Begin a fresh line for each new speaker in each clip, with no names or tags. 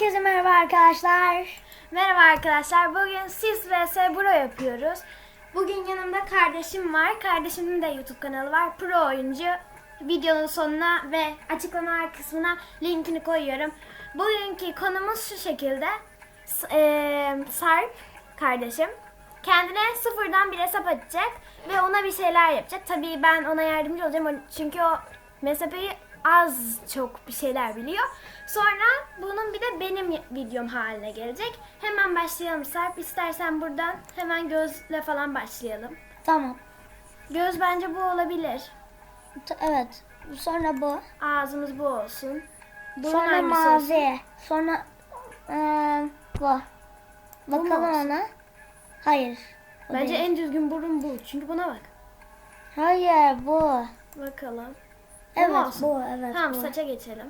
Herkese merhaba arkadaşlar.
Merhaba arkadaşlar. Bugün Sis vs Bro yapıyoruz. Bugün yanımda kardeşim var. Kardeşimin de YouTube kanalı var. Pro oyuncu. Videonun sonuna ve açıklamalar kısmına linkini koyuyorum. Bugünkü konumuz şu şekilde. Eee, Sarp kardeşim kendine sıfırdan bir hesap açacak ve ona bir şeyler yapacak. Tabii ben ona yardımcı olacağım çünkü o MSP'yi az çok bir şeyler biliyor. Sonra bunun bir de benim videom haline gelecek. Hemen başlayalım Sarp. İstersen buradan hemen gözle falan başlayalım.
Tamam.
Göz bence bu olabilir.
T- Evet. Sonra bu.
Ağzımız bu olsun. Burun
Sonra
hangisi
mavi.
olsun?
Sonra eee, bu. Bakalım
olsun?
ona. Hayır.
Bence
değil.
en düzgün burun bu. Çünkü buna bak.
Hayır bu.
Bakalım.
Evet
olsun.
bu. Evet
Tamam
bu.
saça geçelim.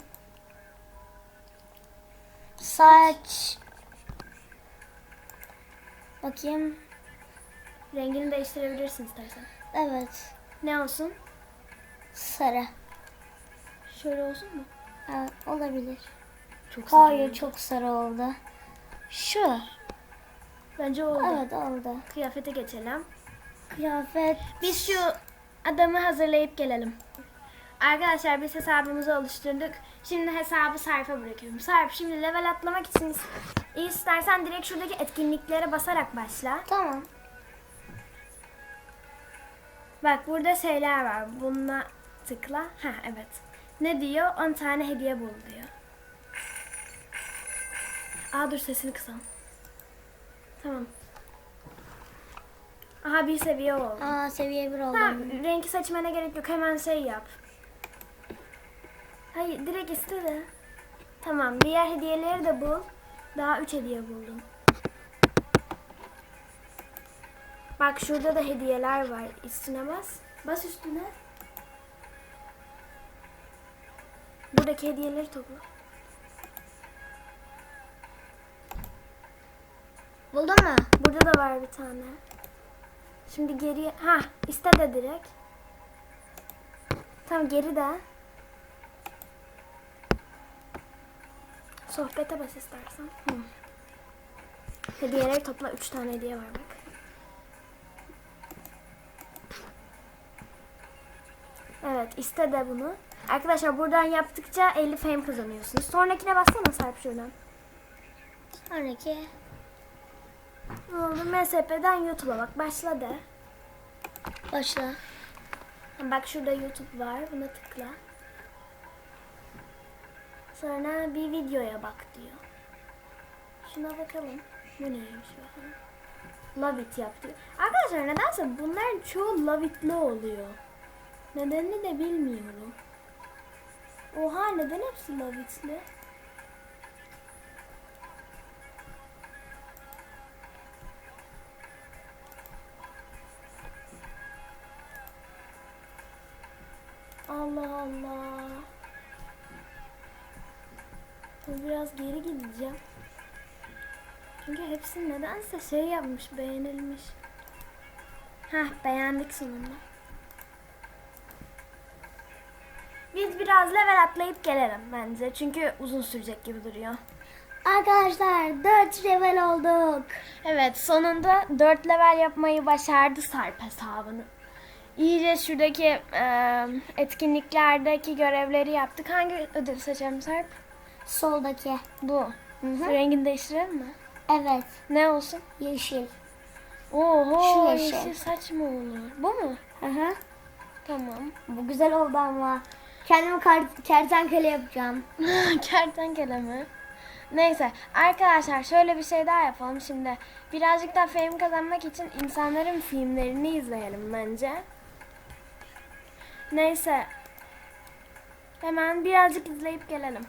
Saç. Bakayım.
Rengini değiştirebilirsin istersen.
Evet.
Ne olsun?
Sarı.
Şöyle olsun mu?
Evet, olabilir.
Çok
Hayır
oldu.
çok sarı oldu. Şu.
Bence oldu.
Evet oldu.
Kıyafete geçelim.
Kıyafet.
Biz şu adamı hazırlayıp gelelim. Arkadaşlar biz hesabımızı oluşturduk. Şimdi hesabı Sarp'a bırakıyorum. Sarp şimdi level atlamak için is- istersen direkt şuradaki etkinliklere basarak başla.
Tamam.
Bak burada şeyler var. Bununla tıkla. Ha evet. Ne diyor? 10 tane hediye bul diyor. Aa dur sesini kısalım. Tamam. Aha bir seviye oldu.
Aa seviye bir oldu.
Tamam, rengi seçmene gerek yok. Hemen şey yap. Hayır, direkt iste de. Tamam, diğer hediyeleri de bul. Daha 3 hediye buldum. Bak şurada da hediyeler var. Üstüne bas. Bas üstüne. Buradaki hediyeleri topla.
Buldun mu?
Burada da var bir tane. Şimdi geriye... Ha, iste de direkt. Tamam geri de. Sohbete bas istersen. Hı. Hediyeleri topla. Üç tane hediye var bak. Evet iste de bunu. Arkadaşlar buradan yaptıkça 50 fame kazanıyorsunuz. Sonrakine bassana Sarp şuradan.
Sonraki.
Ne oldu? MSP'den YouTube'a bak. Başla de.
Başla.
Bak şurada YouTube var. Buna tıkla. Sonra bir videoya bak diyor. Şuna bakalım. Bu neymiş bakalım. Love it yap diyor. Arkadaşlar nedense bunların çoğu love it'li oluyor. Nedenini de bilmiyorum. Oha neden hepsi love it'li? Allah Allah. Dur Biraz geri gideceğim. Çünkü hepsi nedense şey yapmış, beğenilmiş. Heh, beğendik sonunda. Biz biraz level atlayıp gelelim bence. Çünkü uzun sürecek gibi duruyor.
Arkadaşlar 4 level olduk.
Evet, sonunda 4 level yapmayı başardı Sarp hesabını. İyice şuradaki e, etkinliklerdeki görevleri yaptık. Hangi ödül seçelim Sarp?
Soldaki.
Bu.
hı.
Rengini değiştirelim mi?
Evet.
Ne olsun?
Yeşil.
Oho,
Şu
yeşil.
yeşil.
saç mı olur? Bu mu?
Hı hı.
Tamam.
Bu güzel oldu ama. Kendimi kar- kertenkele yapacağım.
Kertenkele mi? Neyse arkadaşlar şöyle bir şey daha yapalım şimdi. Birazcık daha fame kazanmak için insanların filmlerini izleyelim bence. Neyse. Hemen birazcık izleyip gelelim.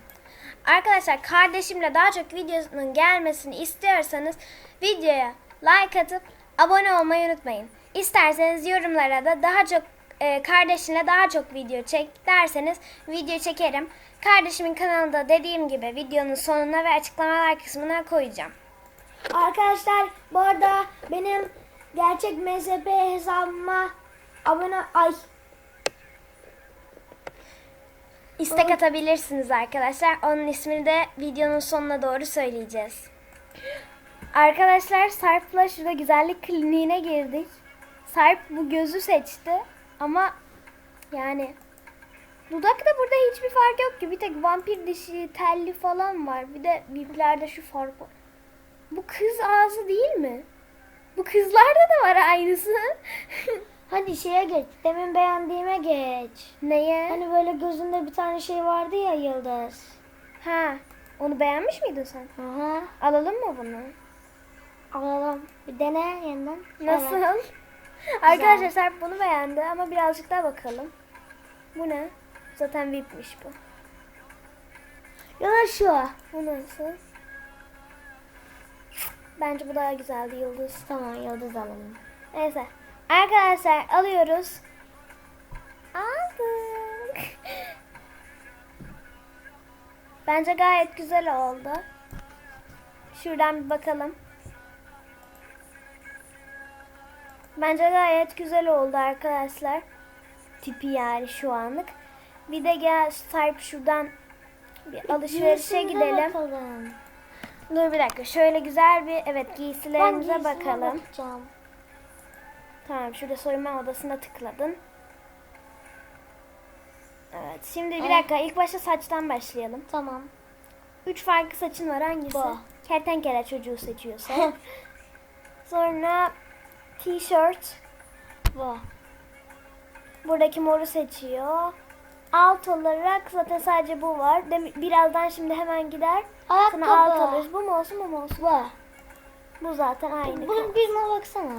Arkadaşlar kardeşimle daha çok videosunun gelmesini istiyorsanız videoya like atıp abone olmayı unutmayın. İsterseniz yorumlara da daha çok e, kardeşinle daha çok video çek derseniz video çekerim. Kardeşimin kanalında dediğim gibi videonun sonuna ve açıklamalar kısmına koyacağım.
Arkadaşlar bu arada benim gerçek MSP hesabıma abone ay
istek atabilirsiniz arkadaşlar. Onun ismini de videonun sonuna doğru söyleyeceğiz. Arkadaşlar Sarp'la şurada güzellik kliniğine girdik. Sarp bu gözü seçti ama yani dudakta burada hiçbir fark yok ki. Bir tek vampir dişi, telli falan var. Bir de biplerde şu fark var. Bu kız ağzı değil mi? Bu kızlarda da var aynısı.
Hadi şeye geç. Demin beğendiğime geç.
Neye?
Hani böyle gözünde bir tane şey vardı ya yıldız.
Ha, onu beğenmiş miydin sen?
Aha.
Alalım mı bunu?
Alalım. Bir dene yeniden.
Nasıl?
Evet.
Arkadaşlar Serp bunu beğendi ama birazcık daha bakalım. Bu ne? Zaten VIP'miş bu.
Ya da şu.
Bu nasıl? Bence bu daha güzeldi yıldız.
Tamam yıldız alalım.
Neyse. Arkadaşlar alıyoruz. Aldık. Bence gayet güzel oldu. Şuradan bir bakalım. Bence gayet güzel oldu arkadaşlar. Tipi yani şu anlık. Bir de gel Sarp şuradan bir alışverişe gidelim.
Bakalım.
Dur bir dakika. Şöyle güzel bir evet giysilerimize bakalım.
bakacağım.
Tamam şurada soyunma odasına tıkladın. Evet şimdi bir
Eh.
dakika ilk başta saçtan başlayalım.
Tamam.
Üç farklı saçın var hangisi?
Bu.
Kertenkele çocuğu seçiyorsun. Sonra t-shirt.
Bu.
Buradaki moru seçiyor. Alt olarak zaten sadece bu var. Dem- Birazdan şimdi hemen gider. Sana alt
Ayakkabı.
alırız. Bu mu olsun bu mu olsun?
Bu.
Bu zaten aynı.
Bunun birine baksana.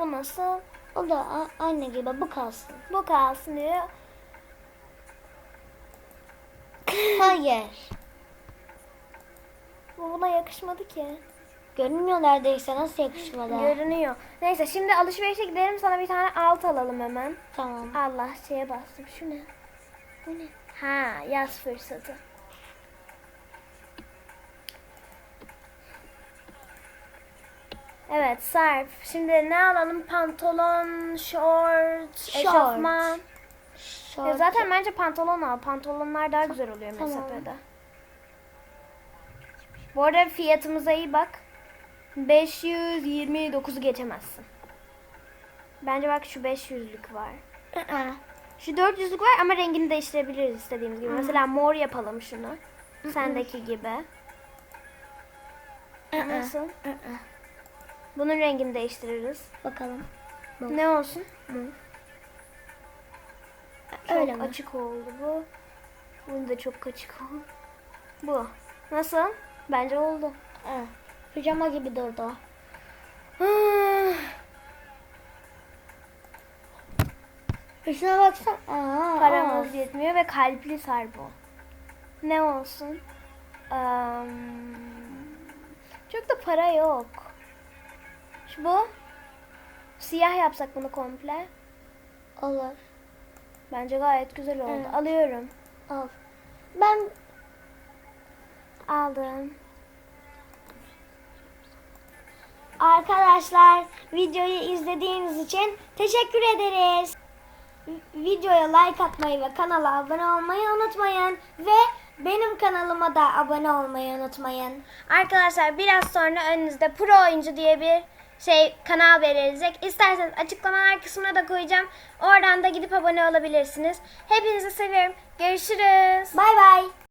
Bu nasıl?
O da a- aynı gibi bu kalsın.
Bu kalsın diyor.
Hayır.
Bu buna yakışmadı ki.
Görünmüyor neredeyse nasıl yakışmadı.
Görünüyor. Neyse şimdi alışverişe gidelim sana bir tane alt alalım hemen.
tamam.
Allah şeye bastım. Şu ne? Bu ne? Ha yaz fırsatı. Evet Sarp. Şimdi ne alalım? Pantolon, short, eşofman. Ya
Şort.
zaten bence pantolon al. Pantolonlar daha güzel oluyor
Tamam.
mesafede. Bu arada fiyatımıza iyi bak. 529'u geçemezsin. Bence bak şu 500'lük var. Şu 400'lük var ama rengini değiştirebiliriz istediğimiz gibi. Mesela mor yapalım şunu. Sendeki gibi. Nasıl?
Aa.
Bunun rengini değiştiririz.
Bakalım.
Ne olsun? Çok
Öyle mi?
açık oldu bu. Bunu da çok açık oldu. Bu. Nasıl? Bence oldu.
Aa, Pijama gibi durdu. Üstüne baksana. Aa,
Paramız
az.
yetmiyor ve kalpli sar bu. Ne olsun? Eee, çok da para yok. Şu bu. Siyah yapsak bunu komple.
Olur.
Bence gayet güzel oldu.
Evet.
Alıyorum.
Al. Ben
Aldım.
Arkadaşlar videoyu izlediğiniz için teşekkür ederiz. Videoya like atmayı ve kanala abone olmayı unutmayın. Ve benim kanalıma da abone olmayı unutmayın.
Arkadaşlar biraz sonra önünüzde Pro Oyuncu diye bir şey kanal verilecek. İsterseniz açıklamalar kısmına da koyacağım. Oradan da gidip abone olabilirsiniz. Hepinizi seviyorum. Görüşürüz.
Bay bay.